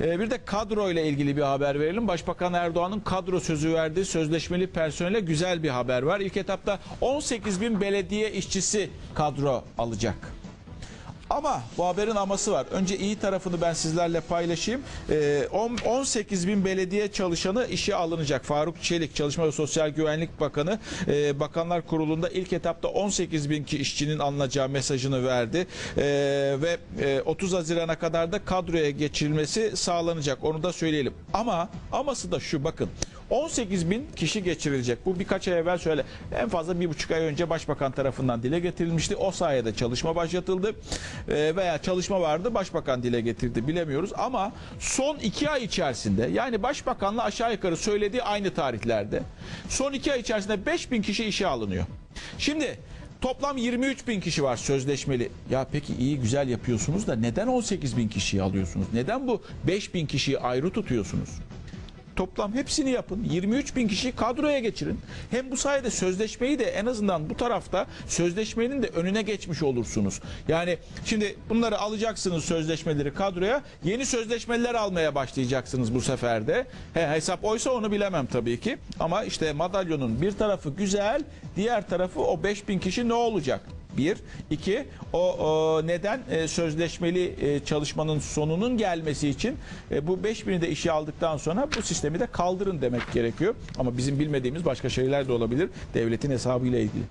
Ee, bir de kadro ile ilgili bir haber verelim. Başbakan Erdoğan'ın kadro sözü verdiği sözleşmeli personele güzel bir haber var. İlk etapta 18 bin belediye işçisi kadro alacak. Ama bu haberin aması var. Önce iyi tarafını ben sizlerle paylaşayım. Ee, on- 18 bin belediye çalışanı işe alınacak. Faruk Çelik Çalışma ve Sosyal Güvenlik Bakanı e, Bakanlar Kurulu'nda ilk etapta 18 bin işçinin alınacağı mesajını verdi. Ee, ve e, 30 Haziran'a kadar da kadroya geçirilmesi sağlanacak. Onu da söyleyelim. Ama aması da şu bakın. 18 bin kişi geçirilecek. Bu birkaç ay evvel şöyle en fazla bir buçuk ay önce başbakan tarafından dile getirilmişti. O sayede çalışma başlatıldı Ee, veya çalışma vardı başbakan dile getirdi bilemiyoruz. Ama son iki ay içerisinde yani başbakanla aşağı yukarı söylediği aynı tarihlerde son iki ay içerisinde 5 bin kişi işe alınıyor. Şimdi Toplam 23 bin kişi var sözleşmeli. Ya peki iyi güzel yapıyorsunuz da neden 18 bin kişiyi alıyorsunuz? Neden bu 5 bin kişiyi ayrı tutuyorsunuz? Toplam hepsini yapın. 23 bin kişi kadroya geçirin. Hem bu sayede sözleşmeyi de en azından bu tarafta sözleşmenin de önüne geçmiş olursunuz. Yani şimdi bunları alacaksınız sözleşmeleri kadroya. Yeni sözleşmeler almaya başlayacaksınız bu sefer de. He, hesap oysa onu bilemem tabii ki. Ama işte madalyonun bir tarafı güzel, diğer tarafı o 5 bin kişi ne olacak? Bir, iki, o, o neden e, sözleşmeli e, çalışmanın sonunun gelmesi için e, bu 5000'i de işe aldıktan sonra bu sistemi de kaldırın demek gerekiyor. Ama bizim bilmediğimiz başka şeyler de olabilir devletin hesabıyla ilgili.